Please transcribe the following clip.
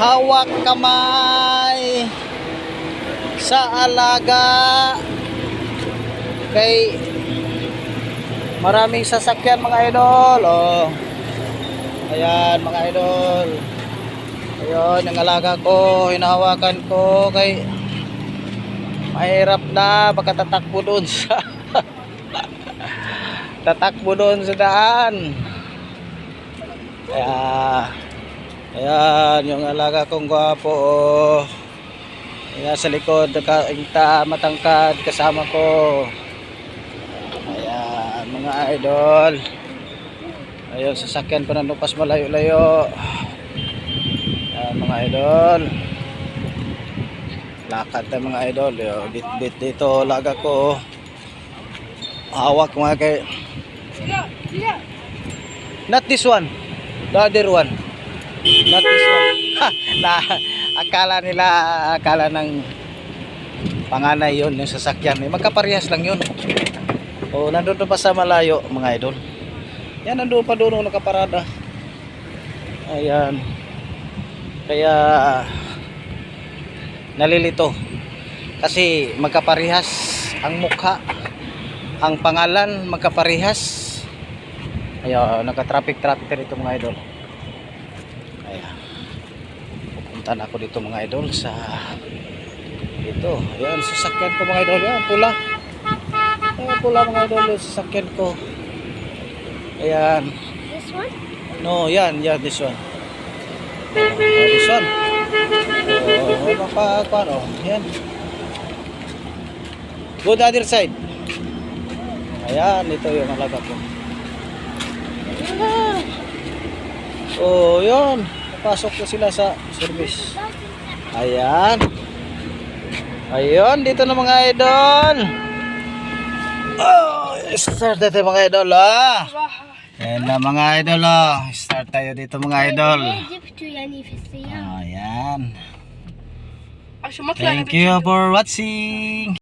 hawak kamay sa alaga kay maraming sasakyan mga idol. Oh. ayan mga idol. Ayun yung alaga ko hinahawakan ko kay mahirap na baka tatakbo doon sa tatakbo doon sa daan. Kaya ayan yung alaga kong gwapo oh. Ayan sa likod nakaingta matangkad kasama ko. Ayan mga idol. Ayun sasakyan ko ng lupas malayo-layo. Ayan mga idol. Lakad tayo mga idol Yo, bit bit dito laga ko hawak mga kay not this one. The other one not this one. Na akala nila akala ng panganay yon yung sasakyan. Eh, magkaparehas lang yun. O nandun pa sa malayo mga idol? Yan nandun pa doon oh, nakaparada. Ayan. Kaya nalilito. Kasi magkaparehas ang mukha ang pangalan magkaparehas. Ayan naka-traffic traffic dito mga idol ayan pupunta na ako dito mga idol sa dito ayan sasakyan ko mga idol. Ayan pula. Ayan pula mga idol yung sasakyan ko. Ayan. This one? no yan yan this one. Oh, this one. Oh mapa paano yan. Go the other side. Ayan ito yung alaga ko. Ayan. oh yun pasok ko sila sa service. Ayan. Ayun dito na mga idol. Oh, start natin mga idol ah. ayan na mga idol ah. start tayo dito mga idol. Ayan. Thank you for watching.